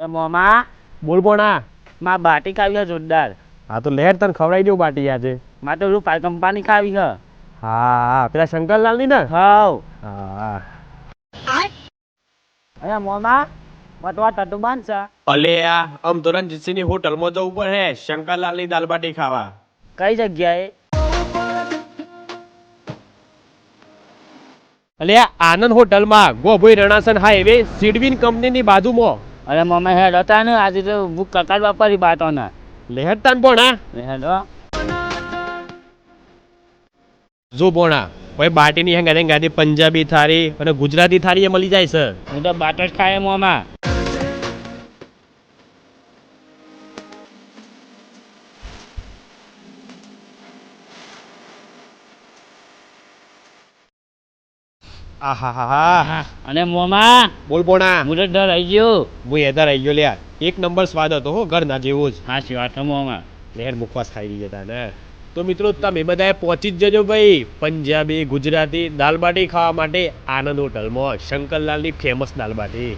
મોમાં? બોલ પોણા. માં બાટી ખાવી છે જોરદાર. હા તો લેટ તને ખવડાવી દઉં બાટી આજે. માં તો રૂપાઈ કંપાની ખાવી છે. હા હા પેલા શંકરલાલની? ને હાવ. હા. અહીંયા મોમાં અલે આ આમ તો રણજીતસિંહની હોટલમાં જવું પડે શંકરલાલની દાલ બાટી ખાવા. કઈ જગ્યાએ? અલે આનંદ હોટલમાં ગોભોઈ રણાસન હાઈવે સિડવિન કંપનીની બાજુમાં. અરે મમ્મી હેડ હતા ને આજે તો બુક કકાર વાપરી બાતો ના લેટ તાન પોણા હેડો જો પોણા ભાઈ બાટીની હેંગ ગાદી પંજાબી થાળી અને ગુજરાતી થાળી એ મળી જાય સર હું તો બાટો જ ખાય મોમાં આહા હા હા અને મોમાં? બોલ બોણા. તો રહી ગયો. હું એધા રહી ગયો લ્યા એક નંબર સ્વાદ હતો હો ઘરના જેવો જ. હા વાત છે મોમાં. લહેર મુખવાસ ખાઈ હતા ને. તો મિત્રો તમે બધાએ પહોંચી જ જજો ભાઈ. પંજાબી ગુજરાતી દાલબાટી ખાવા માટે આનંદ હોટલમાં શંકરલાલની ફેમસ દાલ બાટી.